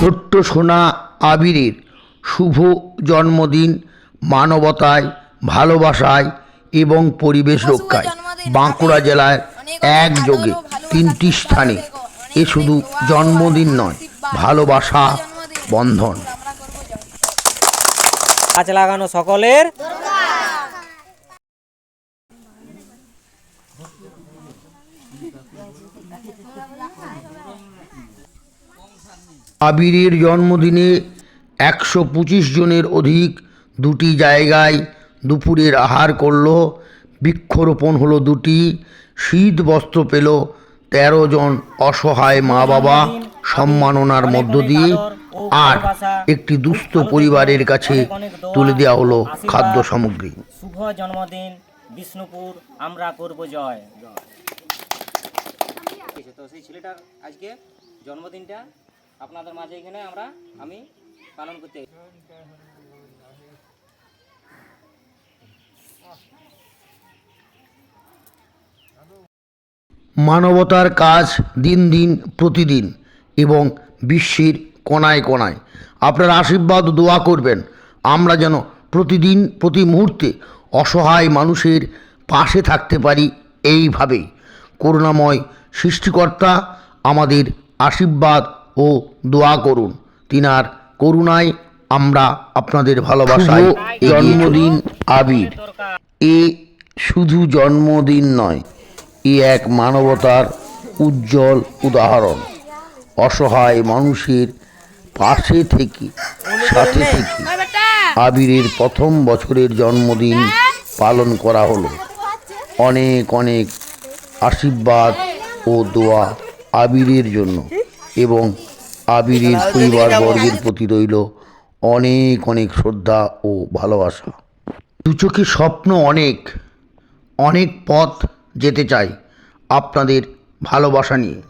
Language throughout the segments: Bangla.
ছোট্ট সোনা আবিরের শুভ জন্মদিন মানবতায় ভালোবাসায় এবং পরিবেশ রক্ষায়। বাঁকুড়া জেলায় একযোগে তিনটি স্থানে এ শুধু জন্মদিন নয় ভালোবাসা বন্ধন। গাছ লাগানো সকলের। আবিরের জন্মদিনে একশো পঁচিশ জনের অধিক দুটি জায়গায় দুপুরের আহার করল। বৃক্ষরোপণ হলো দুটি শীত বস্ত্র পেল তেরো জন অসহায় মা বাবা সম্মাননার মধ্য দিয়ে। আর একটি দুস্থ পরিবারের কাছে তুলে দেওয়া হলো খাদ্য সামগ্রী। শুভ জন্মদিন বিষ্ণুপুর আমরা করব জয়। তো সেই ছেলেটার আজকে জন্মদিনটা আপনাদের মাঝে এখানে আমরা, আমি পালন করতে মানবতার কাজ দিন দিন, প্রতিদিন এবং বিশ্বের কোনায় কোনায়। আপনার আশীর্বাদ, দোয়া করবেন। আমরা যেন প্রতিদিন, প্রতি মুহূর্তে অসহায় মানুষের পাশে থাকতে পারি এইভাবেই। করুণাময় সৃষ্টিকর্তা আমাদের আশীর্বাদ ও দোয়া করুন। তিনার করুণায় আমরা আপনাদের ভালোবাসায় জন্মদিন আবির। এ শুধু জন্মদিন নয় এ এক মানবতার উজ্জ্বল উদাহরণ। অসহায় মানুষের পাশে থেকে সাথে থেকে আবিরের প্রথম বছরের জন্মদিন পালন করা হলো। অনেক অনেক আশীর্বাদ ও দোয়া আবিরের জন্য। এবং আবিরের পরিবারবর্গের প্রতি রইল অনেক অনেক শ্রদ্ধা ও ভালোবাসা। দু চোখে স্বপ্ন অনেক অনেক পথ যেতে চাই আপনাদের ভালোবাসা নিয়ে।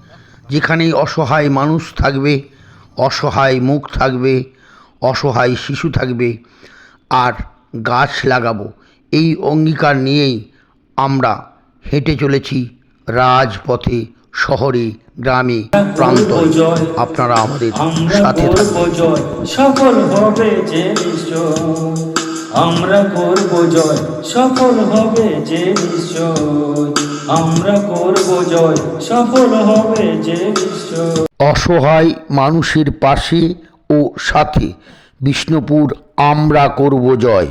যেখানেই অসহায় মানুষ থাকবে অসহায় মুখ থাকবে অসহায় শিশু থাকবে আর গাছ লাগাবো এই অঙ্গীকার নিয়েই আমরা হেঁটে চলেছি রাজপথে শহরে গ্রামে প্রান্ত আপনারা আমাদের সাথে করব থাকবেন জয়। সফল হবে যে আমরা করব জয়। সফল হবে যে নিশ্চয়। আমরা করব জয়। সফল হবে যে নিশ্চয়। অসহায় মানুষের পাশে ও সাথে বিষ্ণুপুর আমরা করব জয়।